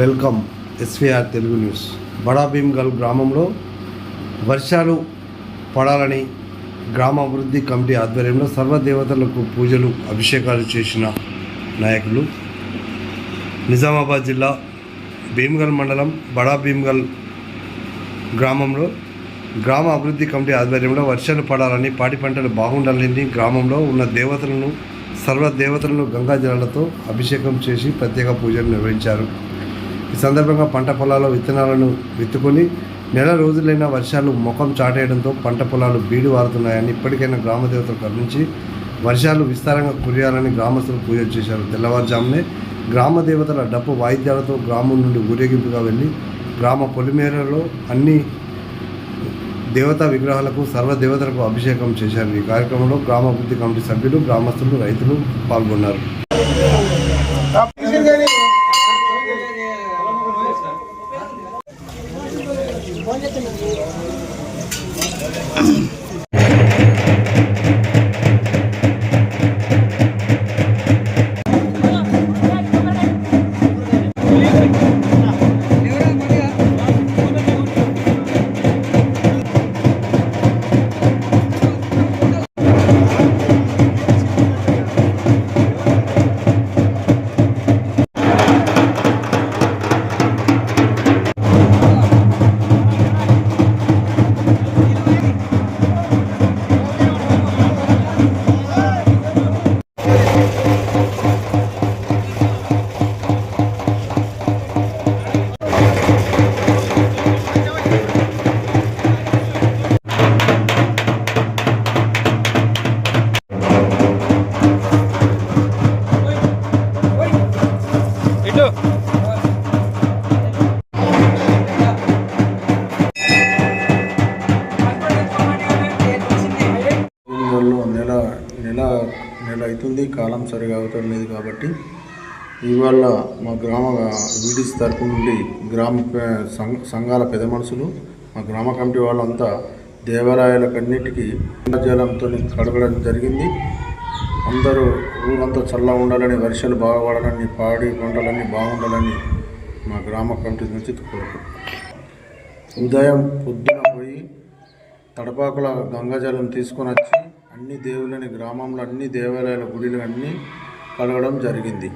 Welcome SVR Telugu news. బడా భీమ్గల్ గ్రామంలో వర్షాలు పడాలని గ్రామాభివృద్ధి కమిటీ ఆధ్వర్యంలో సర్వదేవతలకు పూజలు అభిషేకాలు చేసిన నాయకులు. నిజామాబాద్ జిల్లా భీమ్గల్ మండలం బడా భీమ్గల్ గ్రామంలో గ్రామ అభివృద్ధి కమిటీ ఆధ్వర్యంలో వర్షాలు పడాలని పాడి పంటలు బాగుండాలని గ్రామంలో ఉన్న దేవతలను సర్వ దేవతలను గంగా జలాలతో అభిషేకం చేసి ప్రత్యేక పూజలు నిర్వహించారు. ఈ సందర్భంగా పంట పొలాల్లో విత్తనాలను విత్తుకొని నెల రోజులైన వర్షాలు ముఖం చాటేయడంతో పంట పొలాలు బీడు వారుతున్నాయని ఇప్పటికైనా గ్రామ దేవతలు కరుణించి వర్షాలు విస్తారంగా కురియాలని గ్రామస్తులు పూజలు చేశారు. తెల్లవారుజామునే గ్రామ దేవతల డప్పు వాయిద్యాలతో గ్రామం నుండి ఊరేగింపుగా వెళ్ళి గ్రామ పొలిమేరలో అన్ని దేవతా విగ్రహాలకు సర్వ దేవతలకు అభిషేకం చేశారు. ఈ కార్యక్రమంలో గ్రామాభివృద్ధి కమిటీ సభ్యులు గ్రామస్తులు రైతులు పాల్గొన్నారు. నెల అవుతుంది కాలం సరిగా అవుతలేదు కాబట్టి ఇవాళ మా గ్రామ వీడిస్ తరపు నుండి గ్రామ సంఘాల పెద్ద మనుషులు మా గ్రామ కమిటీ వాళ్ళంతా దేవాలయాలకన్నిటికీ జలంతో కడగడం జరిగింది. అందరూ ఊరంతా చల్లగా ఉండాలని వర్షాలు బాగా పడాలని పాడి పంటలన్నీ బాగుండాలని మా గ్రామ కమిటీ నుంచి ఉదయం పొద్దున పోయి తడపాకుల గంగాజలం తీసుకొని వచ్చి అన్ని దేవుళ్ళని గ్రామంలో అన్ని దేవాలయాల గుడిలు అన్నీ కలగడం జరిగింది.